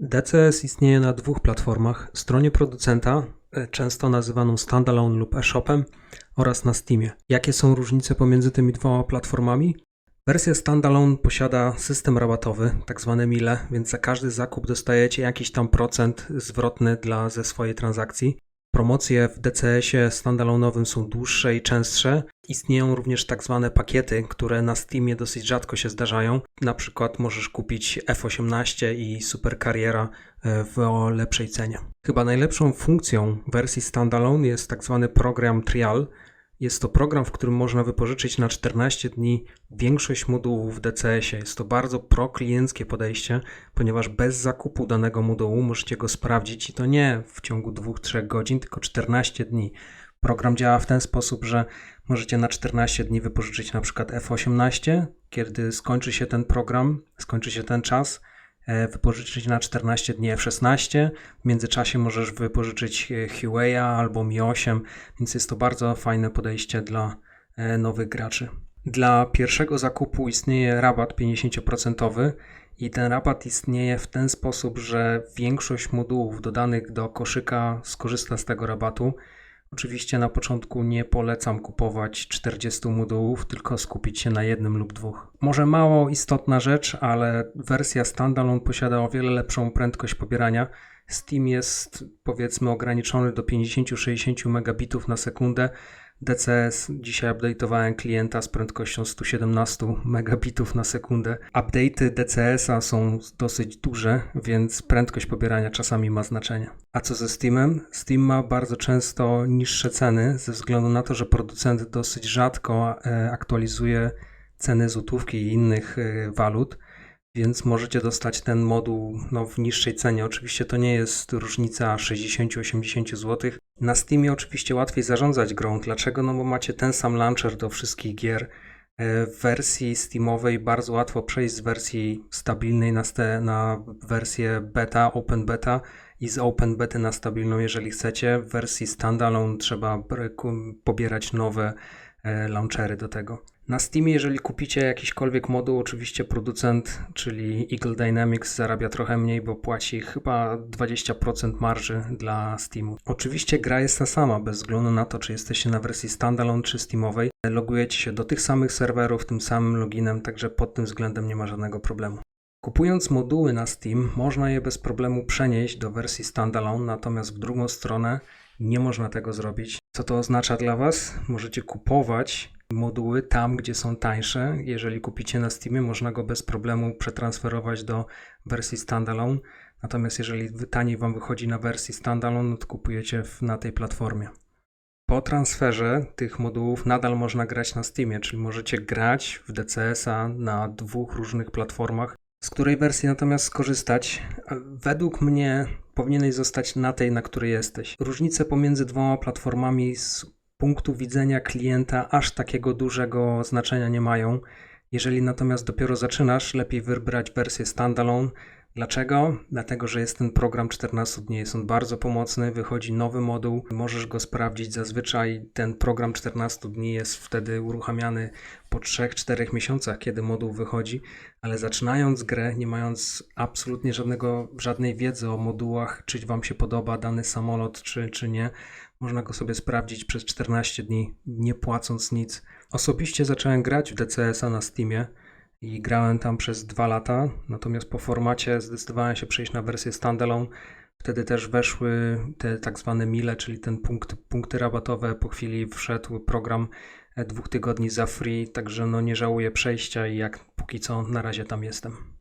DCS istnieje na dwóch platformach: stronie producenta, e, często nazywaną standalone lub e-shopem, oraz na Steamie. Jakie są różnice pomiędzy tymi dwoma platformami? Wersja standalone posiada system rabatowy, tak mile, więc za każdy zakup dostajecie jakiś tam procent zwrotny dla ze swojej transakcji. Promocje w DCS-ie standalone'owym są dłuższe i częstsze. Istnieją również tak zwane pakiety, które na Steamie dosyć rzadko się zdarzają. Na przykład możesz kupić F18 i Super Carriera e, w lepszej cenie. Chyba najlepszą funkcją wersji standalone jest tak zwany program trial. Jest to program, w którym można wypożyczyć na 14 dni większość modułów w DCS-ie. Jest to bardzo proklienckie podejście, ponieważ bez zakupu danego modułu możecie go sprawdzić i to nie w ciągu 2-3 godzin, tylko 14 dni. Program działa w ten sposób, że możecie na 14 dni wypożyczyć na przykład F18, kiedy skończy się ten program, skończy się ten czas, e, wypożyczyć na 14 dni F16. W międzyczasie możesz wypożyczyć e, Huawei albo Mi 8, więc jest to bardzo fajne podejście dla e, nowych graczy. Dla pierwszego zakupu istnieje rabat 50% i ten rabat istnieje w ten sposób, że większość modułów dodanych do koszyka skorzysta z tego rabatu. Oczywiście na początku nie polecam kupować 40 modułów, tylko skupić się na jednym lub dwóch. Może mało istotna rzecz, ale wersja standalone posiada o wiele lepszą prędkość pobierania. Steam jest powiedzmy ograniczony do 50-60 megabitów na sekundę. DCS dzisiaj update'owałem klienta z prędkością 117 megabitów na sekundę. Update'y DCS-a są dosyć duże, więc prędkość pobierania czasami ma znaczenie. A co ze Steamem? Steam ma bardzo często niższe ceny ze względu na to, że producent dosyć rzadko e, aktualizuje ceny złotówki i innych e, walut więc możecie dostać ten moduł no, w niższej cenie. Oczywiście to nie jest różnica 60-80 zł. Na Steamie oczywiście łatwiej zarządzać grą. Dlaczego? No bo macie ten sam launcher do wszystkich gier. E, w wersji Steamowej bardzo łatwo przejść z wersji stabilnej na, ste, na wersję beta, open beta i z open bety na stabilną, jeżeli chcecie. W wersji standalone trzeba pobierać nowe e, launchery do tego. Na Steamie, jeżeli kupicie jakiśkolwiek moduł, oczywiście producent, czyli Eagle Dynamics zarabia trochę mniej, bo płaci chyba 20% marży dla Steamu. Oczywiście gra jest ta sama, bez względu na to, czy jesteście na wersji standalone czy Steamowej. Logujecie się do tych samych serwerów, tym samym loginem, także pod tym względem nie ma żadnego problemu. Kupując moduły na Steam, można je bez problemu przenieść do wersji standalone, natomiast w drugą stronę nie można tego zrobić. Co to oznacza dla Was? Możecie kupować moduły tam, gdzie są tańsze. Jeżeli kupicie na Steamie, można go bez problemu przetransferować do wersji standalone. Natomiast jeżeli taniej Wam wychodzi na wersji standalone, no to kupujecie w, na tej platformie. Po transferze tych modułów nadal można grać na Steamie, czyli możecie grać w DCS-a na dwóch różnych platformach. Z której wersji natomiast skorzystać? Według mnie powinieneś zostać na tej, na której jesteś. Różnice pomiędzy dwoma platformami punktu widzenia klienta aż takiego dużego znaczenia nie mają. Jeżeli natomiast dopiero zaczynasz, lepiej wybrać wersję standalone. Dlaczego? Dlatego, że jest ten program 14 dni, jest on bardzo pomocny, wychodzi nowy moduł, możesz go sprawdzić. Zazwyczaj ten program 14 dni jest wtedy uruchamiany po 3-4 miesiącach, kiedy moduł wychodzi, ale zaczynając grę, nie mając absolutnie żadnego, żadnej wiedzy o modułach, czy Wam się podoba dany samolot, czy, czy nie, można go sobie sprawdzić przez 14 dni, nie płacąc nic. Osobiście zacząłem grać w DCS-a na Steamie i grałem tam przez dwa lata, natomiast po formacie zdecydowałem się przejść na wersję standalone. Wtedy też weszły te tak zwane mile, czyli ten punkt, punkty rabatowe. Po chwili wszedł program dwóch tygodni za free, także no nie żałuję przejścia i jak póki co na razie tam jestem.